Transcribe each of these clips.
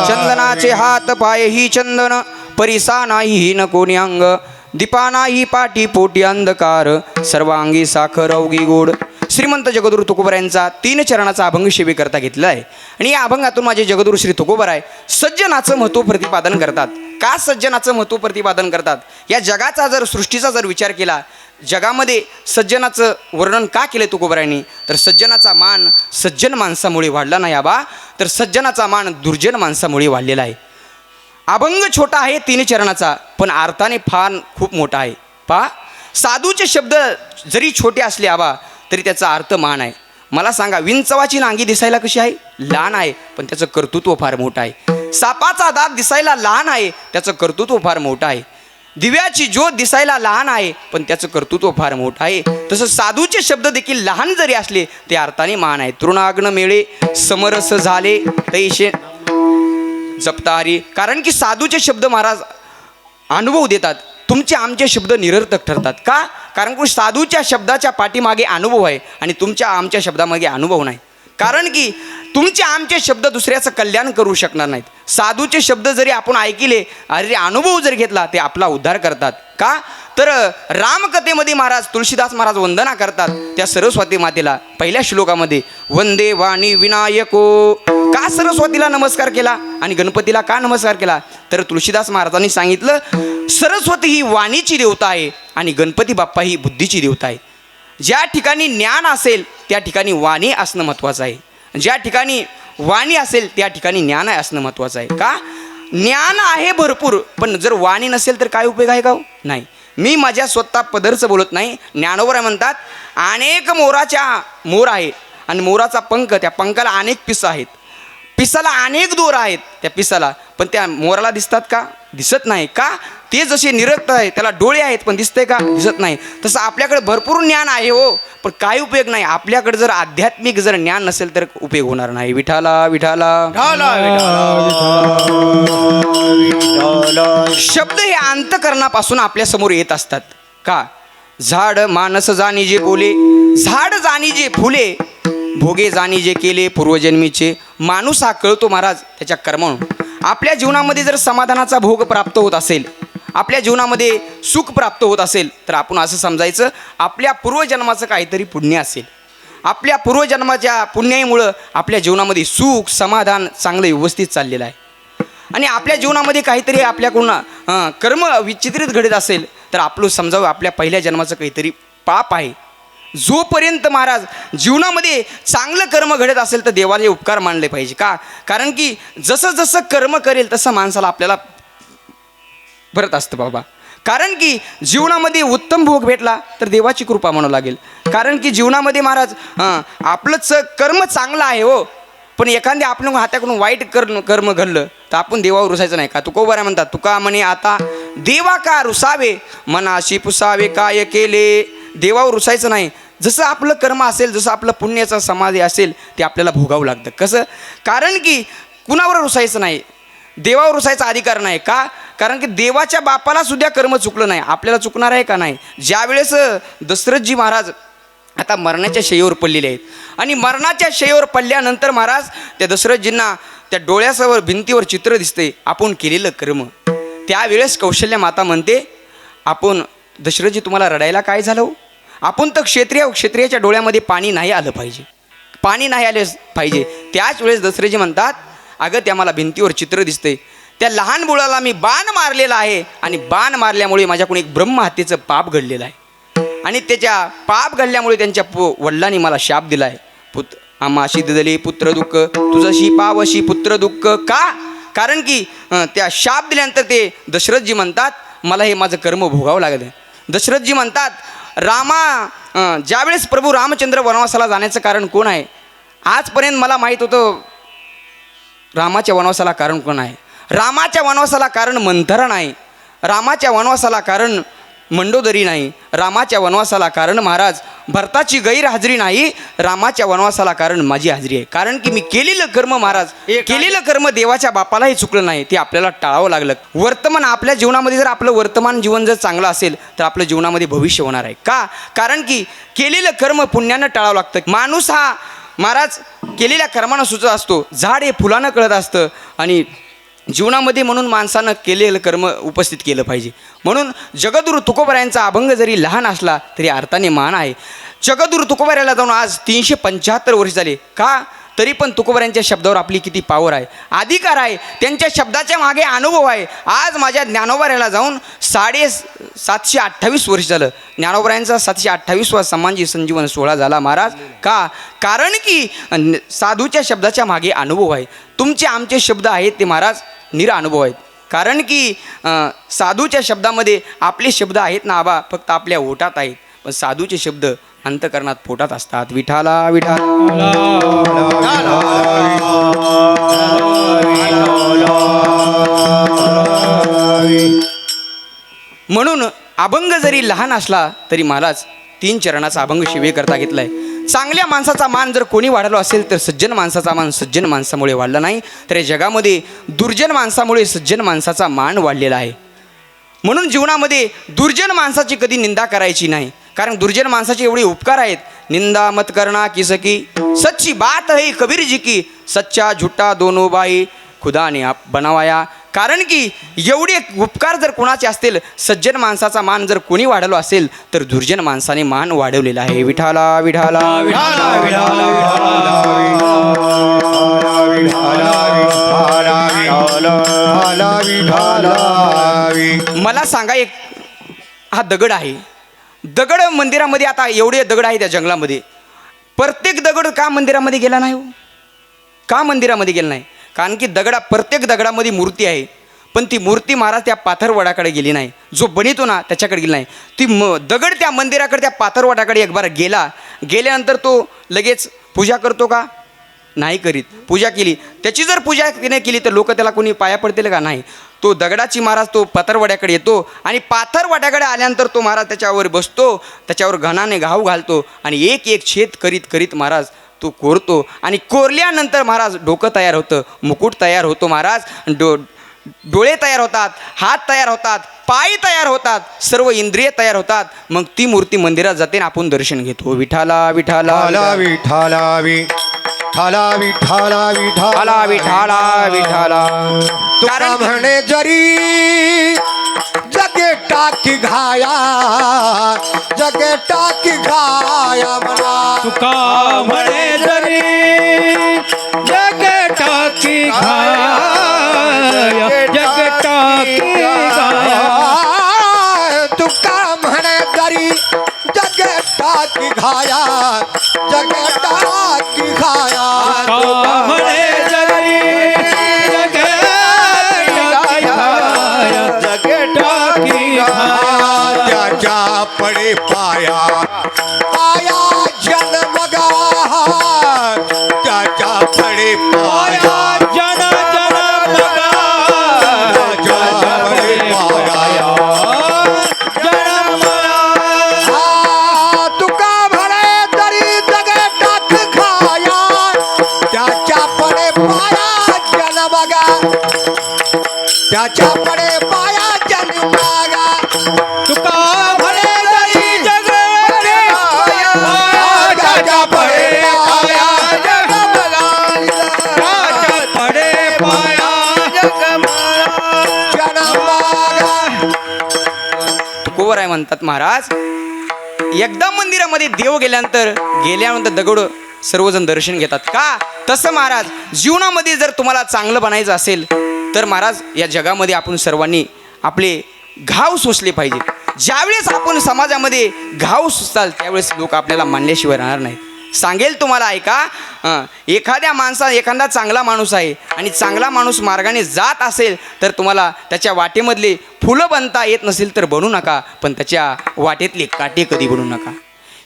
चंदनाचे हात पाय ही चंदन परिसा नाही न कोणी अंग. दीपा नाही पाठी पोटी अंधकार सर्वांगी साखर अवगी गोड. श्रीमंत जगदुरु तुकोबरायांचा तीन चरणाचा अभंग शिबी करता घेतला आहे आणि या अभंगातून माझे जगदुरु श्री तुकोबराय सज्जनाचं महत्त्व प्रतिपादन करतात. का सज्जनाचं महत्त्व प्रतिपादन करतात? या जगाचा जर सृष्टीचा जर विचार केला जगामध्ये सज्जनाचं वर्णन का केलं तुकोबरायांनी? तर सज्जनाचा मान सज्जन माणसामुळे वाढला नाही आबा. तर सज्जनाचा मान दुर्जन माणसामुळे वाढलेला आहे. अभंग छोटा आहे तीन चरणाचा पण अर्थाने फार खूप मोठा आहे. पहा साधूचे शब्द जरी छोटे असले आबा तरी त्याचा अर्थ मान आहे. मला सांगा विंचवाची नांगी दिसायला कशी आहे? लहान आहे पण त्याचं कर्तृत्व फार मोठं आहे. सापाचा दात दिसायला लहान आहे त्याचं कर्तृत्व फार मोठं आहे. दिव्याची ज्योत दिसायला लहान आहे पण त्याचं कर्तृत्व फार मोठं आहे. तसं साधूचे शब्द देखील लहान जरी असले ते अर्थाने मान आहे तृणाग्न मेळे समरस झाले तैशे जपतारी कारण की साधूचे शब्द महाराज अनुभव देतात. तुमचे आमचे शब्द निरर्थक ठरतात. का? कारण की साधूच्या शब्दाच्या पाठीमागे अनुभव आहे आणि तुमच्या आमच्या शब्दामागे अनुभव नाही. कारण की तुमचे आमचे शब्द दुसऱ्याचं कल्याण करू शकणार नाहीत. साधूचे शब्द जरी आपण ऐकले अरे अनुभव जर घेतला ते आपला उद्धार करतात. का? तर रामकथेमध्ये महाराज तुळशीदास महाराज वंदना करतात त्या सरस्वती मातेला पहिल्या श्लोकामध्ये वंदे वाणी विनायको. का सरस्वतीला नमस्कार केला आणि गणपतीला का नमस्कार केला? तर तुळशीदास महाराजांनी सांगितलं सरस्वती ही वाणीची देवता आहे आणि गणपती बाप्पा ही बुद्धीची देवता आहे. ज्या ठिकाणी ज्ञान असेल त्या ठिकाणी वाणी असणं महत्त्वाचं आहे. ज्या ठिकाणी वाणी असेल त्या ठिकाणी ज्ञान आहे असणं महत्त्वाचं आहे. का? ज्ञान आहे भरपूर पण जर वाणी नसेल तर काय उपयोग आहे का हो? नाही. मी माझ्या स्वतः पदरचं बोलत नाही ज्ञानोबर म्हणतात अनेक मोराच्या मोर आहे आणि मोराचा पंख त्या पंखाला अनेक पिसं आहेत. पिसाला अनेक दोर आहेत त्या पिसाला पण त्या मोराला दिसतात का? दिसत नाही. का? ते जसे निरक्त आहे त्याला डोळे आहेत पण दिसतंय का? दिसत नाही. तसं आपल्याकडे भरपूर ज्ञान आहे हो पण काय उपयोग नाही. आपल्याकडे जर आध्यात्मिक जर ज्ञान नसेल तर उपयोग होणार नाही. विठाला विठाला शब्द हे अंतकरणापासून आपल्यासमोर येत असतात. का? झाड मानस जाणी जे बोले. झाड जाणी जे फुले. भोगे जाणी जे केले पूर्वजन्मीचे. माणूस हा कळतो महाराज त्याच्या कर्मावरून. आपल्या जीवनामध्ये जर समाधानाचा भोग प्राप्त होत असेल आपल्या जीवनामध्ये सुख प्राप्त होत असेल तर आपण असं समजायचं आपल्या पूर्वजन्माचं काहीतरी पुण्य असेल. आपल्या पूर्वजन्माच्या पुण्याईमुळं आपल्या जीवनामध्ये सुख समाधान चांगलं व्यवस्थित चाललेलं आहे. आणि आपल्या जीवनामध्ये काहीतरी आपल्याकडून कर्म विचित्रित घडत असेल तर आपलं समजावं आपल्या पहिल्या जन्माचं काहीतरी पाप आहे. जोपर्यंत महाराज जीवनामध्ये चांगलं कर्म घडत असेल तर देवाचे उपकार मानले पाहिजे. का? कारण की जसं जसं कर्म करेल तसं माणसाला आपल्याला भरत असतं बाबा. कारण की जीवनामध्ये उत्तम भोग भेटला तर देवाची कृपा म्हणावं लागेल. कारण की जीवनामध्ये महाराज हां आपलंच कर्म चांगलं आहे हो. पण एखाद्या आपल्या हाताकडून वाईट कर्म कर्म घडलं तर आपण देवावर रुसायचं नाही का? तुको बऱ्या म्हणतात तुका म्हणे आता देवा का रुसावे मनाशी पुसावे काय केले? देवावर रुसायचं नाही. जसं आपलं कर्म असेल जसं आपलं पुण्याचा समाधी असेल ते आपल्याला भोगावं लागतं. कसं? कारण की कुणावर रुसायचं नाही? देवावर रुसायचा अधिकार नाही का? कारण की देवाच्या बापाला सुद्धा कर्म चुकलं नाही. आपल्याला चुकणार आहे का नाही? ज्यावेळेस दशरथजी महाराज आता मरणाच्या शयीवर पडलेले आहेत. आणि मरणाच्या शयीवर पडल्यानंतर महाराज त्या दशरथजींना त्या डोळ्यासवर भिंतीवर चित्र दिसते. आपण केलेलं कर्म. त्यावेळेस कौशल्य माता म्हणते आपण दशरथजी तुम्हाला रडायला काय झालं हो? आपण तर क्षत्रिय क्षेत्रियाच्या डोळ्यामध्ये पाणी नाही आलं पाहिजे. पाणी नाही आले पाहिजे. त्याच वेळेस दसरेजी म्हणतात अगं त्या मला भिंतीवर चित्र दिसते त्या लहान मुलाला मी बाण मारलेला आहे आणि बाण मारल्यामुळे माझ्याकडून एक ब्रह्महत्येचं पाप घडलेलं आहे. आणि त्याच्या पाप घडल्यामुळे त्यांच्या पु वडिलांनी मला शाप दिला आहे पुत आमाशी दिदली पुत्र दुःख तुझशी पावशी पुत्र दुःख. का? कारण की त्या शाप दिल्यानंतर ते दशरथजी म्हणतात मला हे माझं कर्म भोगावं लागलं. दशरथजी म्हणतात रामा ज्यावेळेस प्रभू रामचंद्र वनवासाला जाण्याचं कारण कोण आहे? आजपर्यंत मला माहीत होतं रामाच्या वनवासाला कारण कोण आहे? रामाच्या वनवासाला कारण मंथरा नाही. रामाच्या वनवासाला कारण मंडोदरी नाही. रामाच्या वनवासाला कारण महाराज भरताची गैरहजेरी नाही. रामाच्या वनवासाला कारण माझी हजेरी आहे. कारण की मी केलेलं कर्म महाराज केलेलं कर्म देवाच्या बापालाही चुकलं नाही. ते आपल्याला टाळावं लागलं. वर्तमान आपल्या जीवनामध्ये जर आपलं वर्तमान जीवन जर चांगलं असेल तर आपल्या जीवनामध्ये भविष्य होणार आहे. का? कारण की केलेलं कर्म पुण्यानं टाळावं लागतं. माणूस हा महाराज केलेल्या कर्मानं सुचत असतो. झाड हे फुलानं कळत असतं आणि जीवनामध्ये म्हणून माणसानं केलेलं कर्म उपस्थित केलं पाहिजे. म्हणून जगदुरु तुकोबऱ्यांचा अभंग जरी लहान असला तरी अर्थाने मान आहे. जगदुरु तुकोबऱ्याला जाऊन आज तीनशे पंच्याहत्तर वर्ष झाले. का? तरी पण तुकोबऱ्यांच्या शब्दावर आपली किती पावर आहे. अधिकार आहे. त्यांच्या शब्दाच्या मागे अनुभव आहे. आज माझ्या ज्ञानोबऱ्याला जाऊन साडे सातशे अठ्ठावीस वर्ष झालं. ज्ञानोबऱ्यांचा सातशे अठ्ठावीसवा समानजी संजीवन सोहळा झाला महाराज. का? कारण की साधूच्या शब्दाच्या मागे अनुभव आहे. तुमचे आमचे शब्द आहेत ते महाराज निरा अनुभव आहेत. कारण की साधूच्या शब्दामध्ये आपले शब्द आहेत ना आबा फक्त आपल्या ओठात आहेत. पण साधूचे शब्द अंतकरणात पोटात असतात. विठाला विठाला म्हणून अभंग जरी लहान असला तरी मलाच तीन चरणाचा अभंग शिवे करता घेतलाय. चांगल्या माणसाचा मान जर कोणी वाढलो असेल तर सज्जन माणसाचा मान सज्जन माणसामुळे वाढला नाही. तर या जगामध्ये दुर्जन माणसामुळे सज्जन माणसाचा मान वाढलेला आहे. म्हणून जीवनामध्ये दुर्जन माणसाची कधी निंदा करायची नाही. कारण दुर्जन माणसाचे एवढे उपकार आहेत निंदा मत करणा की सकी सच्ची बात है कबीर जी की सच्चा झुट्टा दोनो बाई खुदा ने आप बनावाया कारण की एवढे उपकार जर कोणाचे असतील सज्जन माणसाचा मान जर कोणी वाढवला असेल तर दुर्जन माणसाने मान वाढवलेला आहे विठाला विठाला मला सांगा एक हा दगड आहे दगड मंदिरामध्ये आता एवढे दगड आहे त्या जंगलामध्ये. प्रत्येक दगड का मंदिरामध्ये गेला नाही हो? का मंदिरामध्ये गेला नाही? कारण की दगडा प्रत्येक दगडामध्ये मूर्ती आहे. पण ती मूर्ती महाराज त्या पाथरवडाकडे गेली नाही. जो बनितो ना त्याच्याकडे गेली नाही. ती म दगड त्या मंदिराकडे त्या पाथरवडाकडे एक बार गेला. गेल्यानंतर तो लगेच पूजा करतो का? नाही करीत. पूजा केली. त्याची जर पूजा नाही केली तर लोक त्याला कोणी पाया पडतील का? नाही. तो दगडाची महाराज तो पाथरवाड्याकडे येतो आणि पाथरवाड्याकडे आल्यानंतर तो महाराज त्याच्यावर बसतो त्याच्यावर घणाने घाव घालतो आणि एक एक छेद करीत करीत महाराज तो कोरतो आणि कोरल्यानंतर महाराज डोकं तयार होतं मुकुट तयार होतो महाराज डो डोळे तयार होतात हात तयार होतात पाय तयार होतात सर्व इंद्रिय तयार होतात. मग ती मूर्ती मंदिरात जाते आणि आपण दर्शन घेतो. विठाला विठाला ठाला विठाला विठाला विठाला विठाला विठाला विठाला तुका कारण म्हणे जरी जगे टाकी घाया जगे टाकी घाया म्हणा. तुका म्हणे जरी जग टाकी घाया टाकी घाया जगे टाकी घाया म्हणे जरी जग टाकी घाया. त्याच्या पडे पाया त्याच्या पडे पाया जन्मगा तुका म्हणे जरी जग त्याच्या पडे पाया जन्मगा पडे पाया जन्मगा तुकोवर आहे म्हणतात महाराज. एकदा मंदिरामध्ये देव गेल्यानंतर गेल्यानंतर दगड सर्वजण दर्शन घेतात का? तसं महाराज जीवनामध्ये जर तुम्हाला चांगलं बनायचं असेल तर महाराज या जगामध्ये आपण सर्वांनी आपले घाव सोसले पाहिजे ज्यावेळेस आपण समाजामध्ये घाव सुचताल त्यावेळेस लोक आपल्याला मानल्याशिवाय राहणार नाही सांगेल तुम्हाला ऐका. एखाद्या माणसा एखादा चांगला माणूस आहे आणि चांगला माणूस मार्गाने जात असेल तर तुम्हाला त्याच्या वाटेमधले फुलं बनता येत नसेल तर बनू नका. पण त्याच्या वाटेतले काटे कधी बनू नका?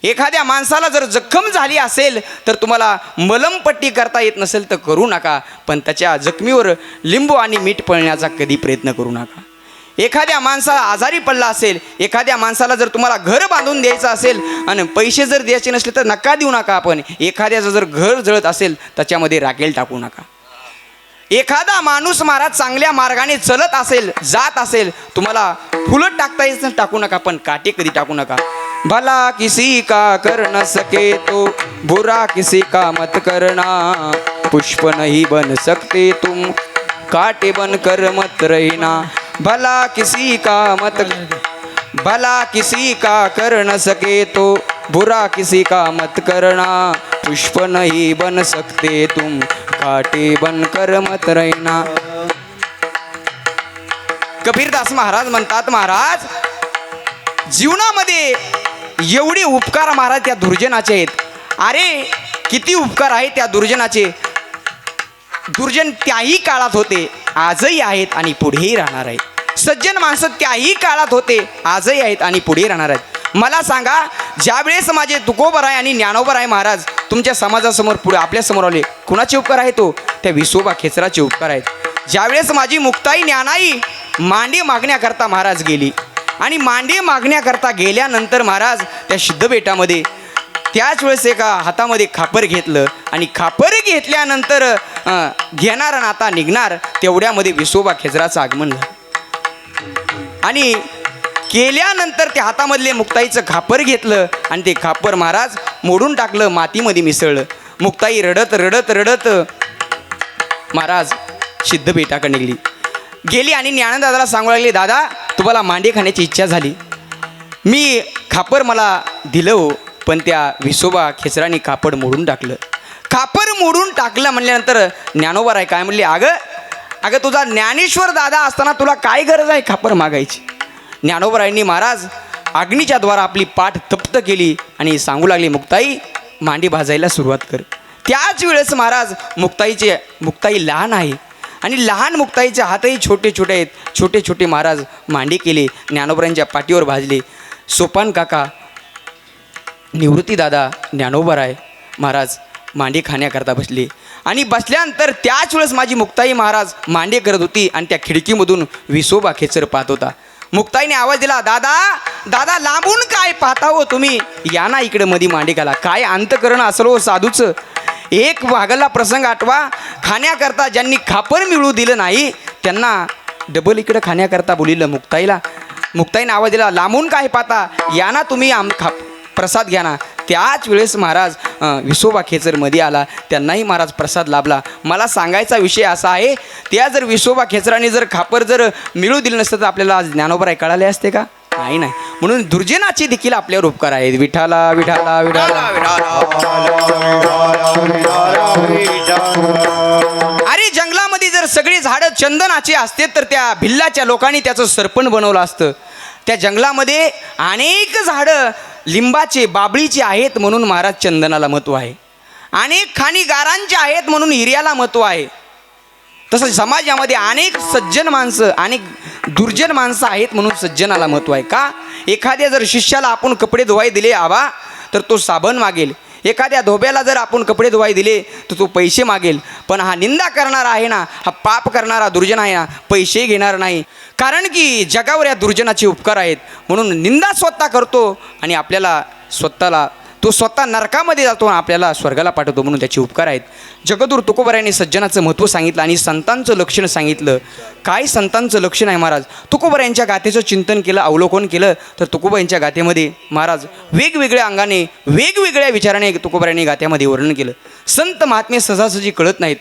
एखाद्या माणसाला जर जखम झाली असेल तर तुम्हाला मलमपट्टी करता येत नसेल तर करू नका. पण त्याच्या जखमीवर लिंबू आणि मीठ पळण्याचा कधी प्रयत्न करू नका. एखाद्या माणसाला आजारी पडला असेल एखाद्या माणसाला जर तुम्हाला घर बांधून द्यायचं असेल आणि पैसे जर द्यायचे नसले तर नका देऊ नका आपण. एखाद्याचं जर घर जळत असेल त्याच्यामध्ये राखेल टाकू नका. एखादा माणूस महाराज चांगल्या मार्गाने चलत असेल जात असेल तुम्हाला फुलं टाकता येत टाकू नका. पण काटे कधी टाकू नका. भला किसी का कर न सके तो बुरा किसी का मत करना। पुष्प नहीं बन सकते तुम काटे बन कर मत रहना। भला किसी का मत भला किसी का कर न सके तो बुरा किसी का मत करना। पुष्प नहीं बन सकते तुम काटे बन कर मत रहना। कबीरदास महाराज म्हणतात महाराज जीवनामध्ये एवढे उपकार महाराज त्या दुर्जनाचे आहेत. अरे किती उपकार आहेत त्या दुर्जनाचे. दुर्जन त्याही काळात होते आजही आहेत आणि पुढेही राहणार आहेत. सज्जन माणसं त्याही काळात होते आजही आहेत आणि पुढे राहणार आहेत. मला सांगा ज्यावेळेस माझे तुकोबर आहे आणि ज्ञानोबर आहे महाराज तुमच्या समाजासमोर पुढे आपल्यासमोर आले कुणाचे उपकार आहे तो हो? त्या विसोबा खेचराचे उपकार आहेत. ज्यावेळेस माझी मुक्ताई ज्ञानाई मांडी मागण्याकरता महाराज गेली आणि मांडी मागण्याकरता गेल्यानंतर महाराज त्या सिद्धबेटामध्ये त्याच वेळेस एका हातामध्ये खापर घेतलं. आणि खापर घेतल्यानंतर घेणार आणि आता निघणार तेवढ्यामध्ये विसोबा खेजराचं आगमन झालं. आणि केल्यानंतर त्या हातामधले मुक्ताईचं खापर घेतलं आणि ते खापर महाराज मोडून टाकलं मातीमध्ये मिसळलं. मुक्ताई रडत रडत रडत महाराज सिद्धबेटाकडे निघली. गेली आणि ज्ञानदादाला सांगू लागली दादा तुम्हाला मांडे खाण्याची इच्छा झाली. मी खापर मला दिलं हो पण त्या विसोबा खेचराने कापड मोडून टाकलं. कापड मोडून टाकलं म्हणल्यानंतर ज्ञानोबा आहे काय म्हणले अगं अगं तुझा ज्ञानेश्वर दादा असताना तुला काय गरज आहे खापर मागायची? ज्ञानोबरायांनी महाराज अग्नीच्या द्वारा आपली पाठ तप्त केली आणि सांगू लागली मुक्ताई मांडी भाजायला सुरुवात कर. त्याच वेळेस महाराज मुक्ताईचे मुक्ताई लहान आहे आणि लहान मुक्ताईचे हातही छोटे छोटे आहेत. छोटे छोटे महाराज मांडी केले ज्ञानोबरांच्या पाठीवर भाजले. सोपान काका निवृत्तीदादा ज्ञानोबराय महाराज मांडी खाण्याकरता बसले. आणि बसल्यानंतर त्याच वेळेस माझी मुक्ताई महाराज मांडे करत होती आणि त्या खिडकीमधून विसोबा खेचर पाहत होता. मुक्ताईने आवाज दिला दादा दादा लांबून काय पाहता हो तुम्ही? या ना इकडे मधी मांडे घाला. काय अंतकरण असलो हो साधूचं. एक वाघला प्रसंग आठवा. खाण्याकरता ज्यांनी खापर मिळू दिलं नाही त्यांना डबल इकडं खाण्याकरता बोलिलं मुक्ताईला. मुक्ताईने आवाज दिला लांबून काय पाहता? या ना तुम्ही आम खा प्रसाद घ्या ना. त्याच वेळेस महाराज विसोबा खेचरमध्ये आला. त्यांनाही महाराज प्रसाद लाभला. मला सांगायचा विषय असा आहे त्या जर विसोबा खेचराने जर खापर जर मिळू दिलं नसतं तर आपल्याला आज ज्ञानोबराय कळाले असते का? नाही नाही. म्हणून दुर्जनाचे देखील आपल्यावर उपकार आहेत. विठाला विठाला विठाला. अरे जंगलामध्ये जर सगळी झाडं चंदनाची असते तर त्या भिल्लाच्या लोकांनी त्याचं सरपण बनवलं असतं. त्या जंगलामध्ये अनेक झाडं लिंबाचे बाबळीचे आहेत म्हणून महाराज चंदनाला महत्त्व आहे. अनेक खाणी गारांचे आहेत म्हणून हिर्याला महत्त्व आहे. तसं समाजामध्ये अनेक सज्जन माणसं अनेक दुर्जन माणसं आहेत म्हणून सज्जनाला महत्त्व आहे. का? एखाद्या जर शिष्याला आपण कपडे धुवाय दिले आवा तर तो साबण मागेल. एखाद्या धोब्याला जर आपण कपडे धुवाय दिले तर तो पैसे मागेल. पण हा निंदा करणारा आहे ना हा पाप करणारा दुर्जन आहे ना पैसे घेणार नाही. कारण की जगावर या दुर्जनाचे उपकार आहेत. म्हणून निंदा स्वतः करतो आणि आपल्याला स्वतःला तो स्वतः नरकामध्ये जातो आपल्याला स्वर्गाला पाठवतो म्हणून त्याचे उपकार आहेत. जगदूर तुकोबऱ्याने सज्जनाचं महत्त्व सांगितलं आणि संतांचं लक्षण सांगितलं. काय संतांचं लक्षण आहे महाराज? तुकोबऱ्यांच्या गाथेचं चिंतन केलं अवलोकन केलं तर तुकोबाईंच्या गाथेमध्ये महाराज वेगवेगळ्या अंगाने वेगवेगळ्या विचाराने तुकोबऱ्याने गाथ्यामध्ये वर्णन केलं. संत महात्मे सहजासहजी कळत नाहीत.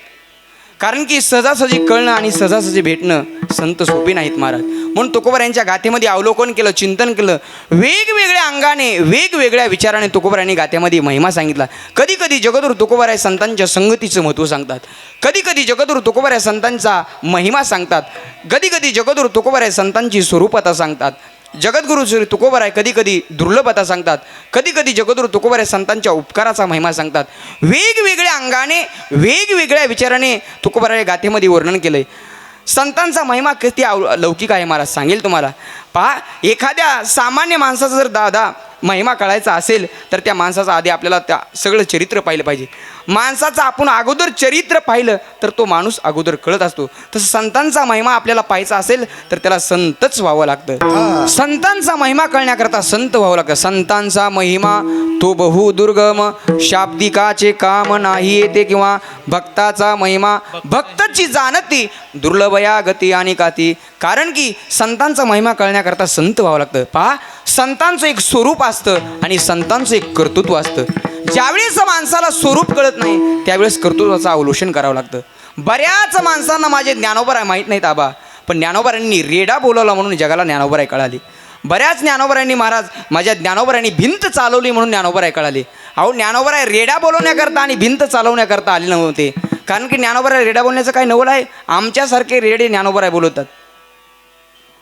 कारण की सहजासहजी कळणं आणि सहजासहजी भेटणं संत सोपे नाहीत महाराज. म्हणून तुकोबर यांच्या गाथेमध्ये अवलोकन केलं चिंतन केलं वेगवेगळ्या अंगाने वेगवेगळ्या विचाराने तुकोबर यांनी गाथ्यामध्ये महिमा सांगितला. कधी कधी जगदूर तुकोबर या संतांच्या संगतीचं महत्त्व सांगतात. कधी कधी जगदूर तुकोबर या संतांचा महिमा सांगतात. कधी कधी जगदूर तुकोबर या संतांची स्वरूपता सांगतात. जगद्गुरु श्री तुकोबर आहे कधी कधी दुर्लभता सांगतात कधी कधी जगद्गुरु तुकोबर आहे संतांच्या उपकाराचा महिमा सांगतात. वेगवेगळ्या अंगाने वेगवेगळ्या विचाराने तुकोबराय गाथेमध्ये वर्णन केलं आहे संतांचा महिमा किती अव लौकिक आहे मला सांगेल तुम्हाला. पहा एखाद्या सामान्य माणसाचा जर दादा महिमा कळायचा असेल तर त्या माणसाचा आधी आपल्याला त्या सगळं चरित्र पाहिलं पाहिजे. माणसाचं आपण अगोदर चरित्र पाहिलं तर तो माणूस अगोदर कळत असतो. तसं संतांचा महिमा आपल्याला पाहायचा असेल तर त्याला संतच व्हावं लागतं. संतांचा महिमा कळण्याकरता संत व्हावं लागतं. संतांचा महिमा तो बहु दुर्गम शाब्दिकाचे काम नाही येते किंवा भक्ताचा महिमा. भक्तची जाणती दुर्लभया गती आणि काती. कारण की संतांचा महिमा कळण्याकरता संत व्हावं लागतं. पहा संतांचं एक स्वरूप असतं आणि संतांचं एक कर्तृत्व असतं. ज्यावेळेस माणसाला स्वरूप कळत नाही त्यावेळेस कर्तृत्वाचं अवलोकन करावं लागतं. बऱ्याच माणसांना माझे ज्ञानोबराय माहीत नाहीत आबा. पण ज्ञानोबरांनी रेडा बोलवला म्हणून जगाला ज्ञानोबराय कळाली. बऱ्याच ज्ञानोबरांनी महाराज माझ्या ज्ञानोबरांनी भिंत चालवली म्हणून ज्ञानोबराय कळाली. अहो ज्ञानोबराय रेडा बोलवण्याकरता आणि भिंत चालवण्याकरता आले नव्हते. कारण की ज्ञानोबराय रेडा बोलण्याचं काय नवल आहे. आमच्यासारखे रेडे ज्ञानोबराय बोलवतात.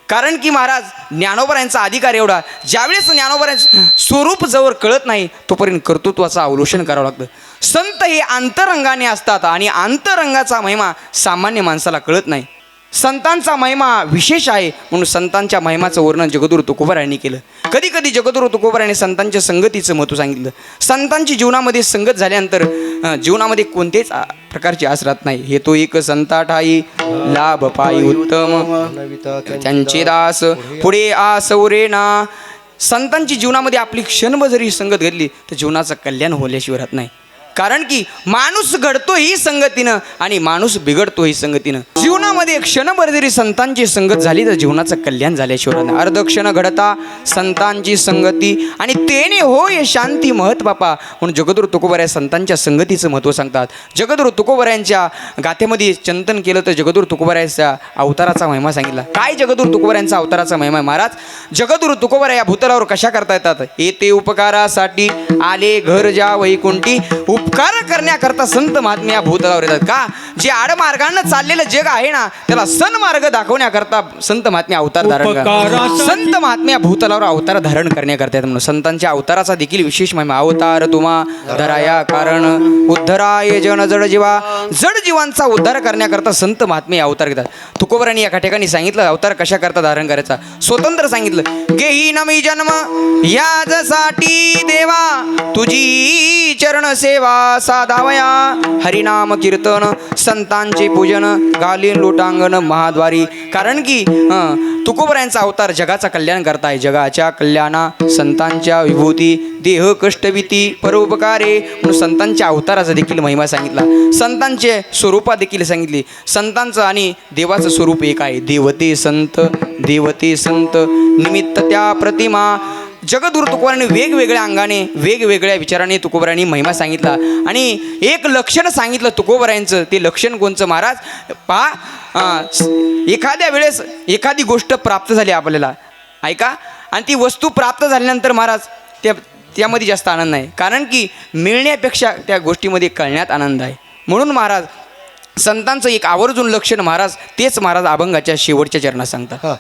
कारण की महाराज ज्ञानोबरायांचा अधिकार एवढा ज्यावेळेस ज्ञानोबरांचं स्वरूप जवळ कळत नाही तोपर्यंत कर्तृत्वाचं अवलोकन करावं लागतं. संत हे अंतरंगाने असतात आणि अंतरंगाचा महिमा सामान्य माणसाला कळत नाही. संतांचा महिमा विशेष आहे. म्हणून संतांच्या महिमाचं वर्णन जगदुरु तुकोबारायांनी केलं. कधी कधी जगदुरु तुकोबारायांनी संतांच्या संगतीचं महत्त्व सांगितलं. संतांची जीवनामध्ये संगत झाल्यानंतर जीवनामध्ये कोणतेच प्रकारची आस राहत नाही. हे तो एक संता ठाई लाभ पायी उत्तम. त्यांचे दास पुढे आसवरे ना. संतांची जीवनामध्ये आपली क्षणभर जरी संगत घडली तर जीवनाचं कल्याण होल्याशिवाय राहत नाही. कारण की माणूस घडतो ही संगतीनं आणि माणूस बिघडतो ही संगतीनं. जीवनामध्ये क्षणभर जरी संतांची संगत झाली तर जीवनाचं कल्याण झाल्याशिवाय अर्ध क्षण घडता संतांची संगती आणि तेने होय शांती महत बापा. म्हणून जगदूर तुकोबऱ्या संतांच्या संगतीचं महत्त्व सांगतात. जगदुरु तुकोबऱ्यांच्या गाथेमध्ये चिंतन केलं तर जगदूर तुकोबऱ्याच्या अवताराचा महिमा सांगितला. काय जगदुरु तुकोबऱ्यांचा अवताराचा महिमा महाराज? जगदुरु तुकोबऱ्या या भूतलावर कशा करता येतात? येते उपकारासाठी आले घर जा वैकुंठी उपकार करण्याकरता संत महात्मे या भूतलावर येतात. का? जे आडमार्गानं चाललेलं जग आहे ना त्याला सन्मार्ग दाखवण्याकरता संत महात्मे अवतार धारण संत महात्मे या भूतलावर अवतार धारण करण्याकरता म्हणून. संतांच्या अवताराचा देखील विशेष महिमा. अवतार तुम्हा धराया कारण उद्धराय जन जड जीवा. जड जीवांचा उद्धार करण्याकरता संत महात्मे अवतार घेतात. तुकोबरांनी एका ठिकाणी सांगितलं अवतार कशा करता धारण करायचा? स्वतंत्र सांगितलं गेही नमी जन्म याजसाठी देवा तुझी चरण सेवा साधावया हरिनाम कीर्तन संतांचे पूजन गालीन लोटांगण महाद्वारी. कारण की तुकोबऱ्यांचा अवतार जगाचा कल्याण करताय. जगाच्या कल्याणा संतांच्या विभूती देह कष्टभीती परोपकारे. म्हणून संतांच्या अवताराचा देखील महिमा सांगितला. संतांचे स्वरूपा देखील सांगितली. संतांचं आणि देवाचं स्वरूप एक आहे. देवते संत देवते संत निमित्त त्या प्रतिमा. जगदुरु तुकोबरांनी वेगवेगळ्या अंगाने वेगवेगळ्या विचाराने तुकोबरांनी महिमा सांगितला. आणि एक लक्षण सांगितलं तुकोबरायांचं ते लक्षण कोणचं महाराज? पहा एखाद्या वेळेस एखादी गोष्ट प्राप्त झाली आपल्याला. ऐका? आणि ती वस्तू प्राप्त झाल्यानंतर महाराज त्या त्यामध्ये जास्त आनंद नाही. कारण की मिळण्यापेक्षा त्या गोष्टीमध्ये कळण्यात आनंद आहे. म्हणून महाराज संतांचं एक आवर्जून लक्षण महाराज तेच महाराज अभंगाच्या शेवटच्या चरणात सांगतात.